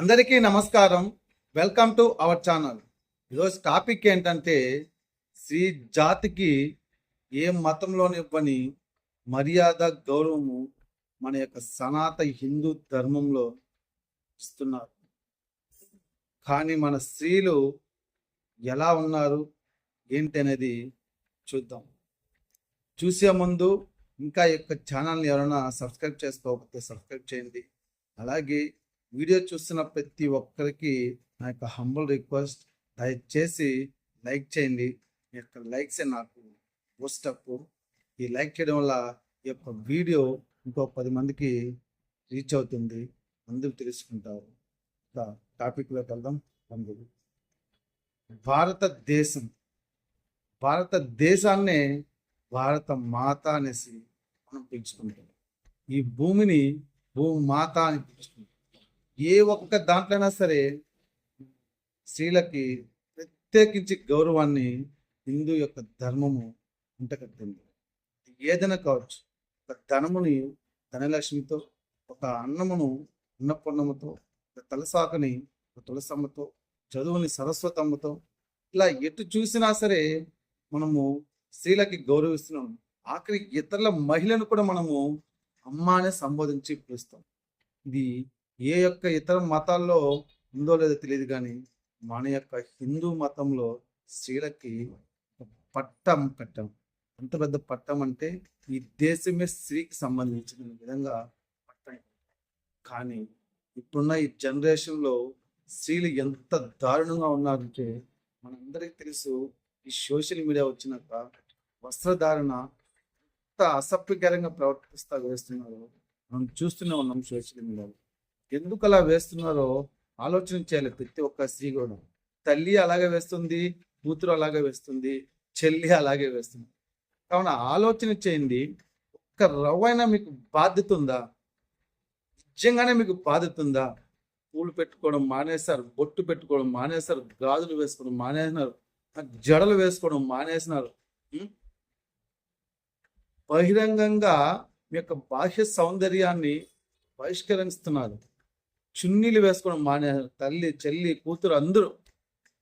అందరికీ నమస్కారం. Welcome to our channel ఈరోజు టాపిక్ ఏంటంటే స్త్రీ జాతికి ఏ మతంలోనివ్వని మర్యాద గౌరవము మన యొక్క సనాత హిందూ ధర్మంలో ఇస్తున్నారు. కానీ మన స్త్రీలు ఎలా ఉన్నారు? ఏంటి అనేది చూద్దాం. చూసే ముందు ఇంకా యొక్క ఛానల్ని ఎవరైనా సబ్స్క్రైబ్ చేసుకోకపోతే సబ్స్క్రైబ్ చేయండి. అలాగే వీడియో చూస్తున్న ప్రతి ఒక్కరికి నా యొక్క హంబుల్ రిక్వెస్ట్ దయచేసి లైక్ చేయండి. మీ యొక్క లైక్స్ నాకు బూస్టప్ ఈ లైక్ చేయడం వల్ల ఈ యొక్క వీడియో ఇంకో పది మందికి రీచ్ అవుతుంది. అందరూ తెలుసుకుంటారు. టాపిక్లోకి వెళ్దాం. అందరూ. భారతదేశం. భారతదేశాన్నే భారత మాత అనేసి మనం పిలుచుకుంటాం. ఈ భూమిని భూమి మాత అని పిలుచుకుంటాం. ఏ ఒక్క దాంట్లోనైనా సరే స్త్రీలకి ప్రత్యేకించి గౌరవాన్ని హిందూ యొక్క ధర్మము ఉంటకట్టింది ఏదైనా కావచ్చు. ఒక ధనముని ధనలక్ష్మితో ఒక అన్నమును అన్నపూర్ణముతో ఒక తలసాకని ఒక తులసమ్మతో చదువుని సరస్వతమ్మతో ఇలా ఎటు చూసినా సరే మనము స్త్రీలకి గౌరవిస్తున్నాం. ఆఖరి ఇతరుల మహిళను కూడా మనము అమ్మ అనే సంబోధించి పిలుస్తాం. ఇది ఏ యొక్క ఇతర మతాల్లో ఉందో లేదో తెలియదు కానీ మన యొక్క హిందూ మతంలో స్త్రీలకి పట్టం కట్టాం ఎంత పెద్ద పట్టం అంటే ఈ దేశమే స్త్రీకి సంబంధించిన విధంగా పట్టం. కానీ ఇప్పుడున్న ఈ జనరేషన్లో స్త్రీలు ఎంత దారుణంగా ఉన్నారంటే మనందరికీ తెలుసు ఈ సోషల్ మీడియా వచ్చినాక వస్త్రధారణ ఎంత అసభ్యకరంగా ప్రవర్తిస్తా వేస్తున్నారో మనం చూస్తూనే ఉన్నాం సోషల్ మీడియాలో. ఎందుకు అలా వేస్తున్నారో ఆలోచన చేయాలి ప్రతి ఒక్క స్త్రీ కూడా. తల్లి అలాగే వేస్తుంది కూతురు అలాగే వేస్తుంది చెల్లి అలాగే వేస్తుంది. కావున ఆలోచన చేయండి ఒక్క రవ్వైనా మీకు బాధ్యత ఉందా? నిజంగానే మీకు బాధ్యత ఉందా? పూలు పెట్టుకోవడం మానేశారు బొట్టు పెట్టుకోవడం మానేశారు గాజులు వేసుకోవడం మానేసినారు జడలు వేసుకోవడం మానేసినారు బహిరంగంగా మీ యొక్క బాహ్య సౌందర్యాన్ని బహిష్కరిస్తున్నారు. చున్నీలు వేసుకోవడం మానే తల్లి చెల్లి కూతురు అందరూ.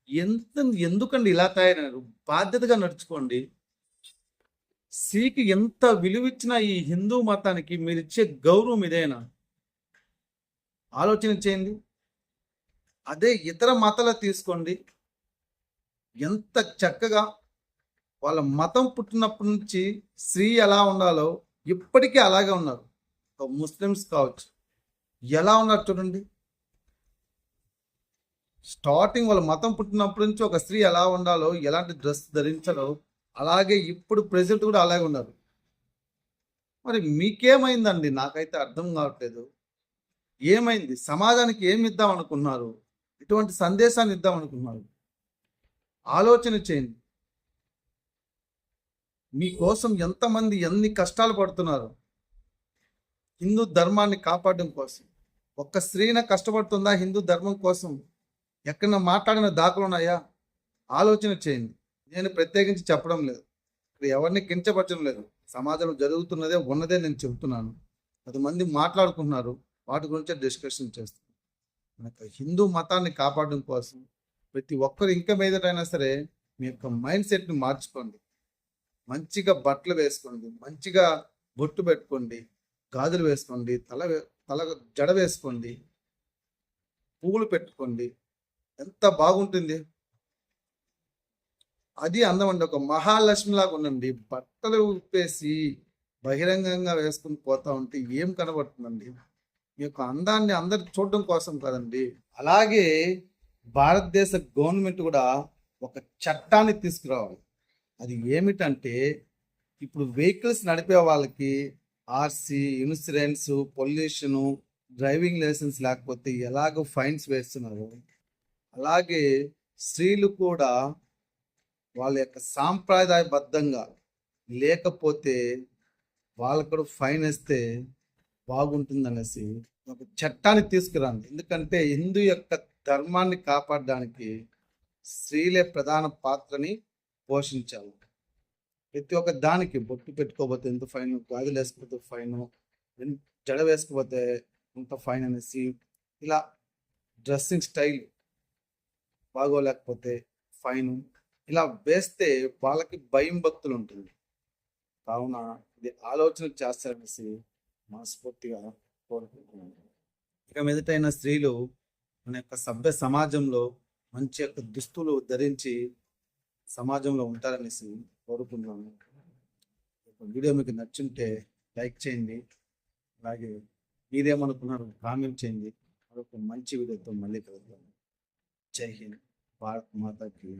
ఎంత ఎందుకండి ఇలా తయారైనారు? బాధ్యతగా నడుచుకోండి. స్త్రీకి ఎంత విలువిచ్చిన ఈ హిందూ మతానికి మీరు ఇచ్చే గౌరవం ఇదేనా? ఆలోచన చేయండి. అదే ఇతర మతాలు తీసుకోండి. ఎంత చక్కగా వాళ్ళ మతం పుట్టినప్పటి నుంచి స్త్రీ ఎలా ఉండాలో ఇప్పటికీ అలాగే ఉన్నారు. ఒక ముస్లిమ్స్ కావచ్చు. ఎలా ఉన్నారు చూడండి. స్టార్టింగ్ వాళ్ళ మతం పుట్టినప్పటి నుంచి ఒక స్త్రీ ఎలా ఉండాలో ఎలాంటి డ్రెస్ ధరించాలో అలాగే ఇప్పుడు ప్రెసెంట్ కూడా అలాగే ఉన్నారు. మరి మీకేమైందండి? నాకైతే అర్థం కావట్లేదు. ఏమైంది? సమాజానికి ఏమి ఇద్దాం అనుకున్నారు? ఎటువంటి సందేశాన్ని ఇద్దాం అనుకున్నారు. ఆలోచన చేయండి. మీకోసం ఎంతమంది ఎన్ని కష్టాలు పడుతున్నారు? హిందూ ధర్మాన్ని కాపాడడం కోసం. ఒక్క స్త్రీన కష్టపడుతుందా హిందూ ధర్మం కోసం? ఎక్కడ మాట్లాడిన దాఖలు ఉన్నాయా? ఆలోచన చేయండి. నేను ప్రత్యేకించి చెప్పడం లేదు. ఇక్కడ ఎవరిని కించపరచడం లేదు. సమాజంలో జరుగుతున్నదే ఉన్నదే నేను చెబుతున్నాను. పది మంది మాట్లాడుకుంటున్నారు. వాటి గురించి డిస్కషన్ చేస్తున్నాను మనకు హిందూ మతాన్ని కాపాడడం కోసం ప్రతి ఒక్కరు ఇంకా మీదటైనా సరే మీ యొక్క మైండ్ సెట్ని మార్చుకోండి. మంచిగా బట్టలు వేసుకోండి. మంచిగా బొట్టు పెట్టుకోండి. గాజులు వేసుకోండి. తల వే- తల జడ వేసుకోండి. పువ్వులు పెట్టుకోండి. ఎంత బాగుంటుంది. అది అందం అండి. ఒక మహాలక్ష్మిలాగా ఉండండి బట్టలు ఉప్పేసి బహిరంగంగా వేసుకుని పోతా ఉంటే ఏం కనబడుతుందండి. ఈ యొక్క అందాన్ని అందరు చూడడం కోసం కదండి. అలాగే భారతదేశ గవర్నమెంట్ కూడా ఒక చట్టాన్ని తీసుకురావాలి. అది ఏమిటంటే ఇప్పుడు వెహికల్స్ నడిపే వాళ్ళకి RC insurance pollution driving licence లేకపోతే ఎలాగో ఫైన్స్ వేస్తున్నారు. అలాగే స్త్రీలు కూడా వాళ్ళ యొక్క సాంప్రదాయబద్ధంగా లేకపోతే వాళ్ళకు కూడా ఫైన్ వేస్తే బాగుంటుందనేసి ఒక చట్టాన్ని తీసుకురాండి. ఎందుకంటే హిందూ యొక్క ధర్మాన్ని కాపాడడానికి స్త్రీలే ప్రధాన పాత్రని పోషించాలి. ప్రతి ఒక్క దానికి బొట్టు పెట్టుకోకపోతే ఎంత ఫైన్ గాజులు వేసుకోకపోతే ఫైన్ జడ వేసుకోకపోతే ఎంత ఫైన్ అనేసి ఇలా డ్రెస్సింగ్ స్టైల్ బాగోలేకపోతే ఫైన్ ఇలా వేస్తే వాళ్ళకి భయం భక్తులు ఉంటుంది. కావున ఇది ఆలోచన చేస్తారనేసి మనస్ఫూర్తిగా కోరుకుంటున్నాను. ఇక మీదటైన స్త్రీలు మన యొక్క సభ్య సమాజంలో మంచి యొక్క దుస్తులు ధరించి సమాజంలో ఉంటారనేసి కోరుతున్నాను. వీడియో మీకు నచ్చుంటే లైక్ చేయండి. అలాగే మీరేమనుకున్నారు కామెంట్ చేయండి. మరొక మంచి వీడియోతో మళ్ళీ కలుగుతాను జై హింద్. భారత్ మాతాకి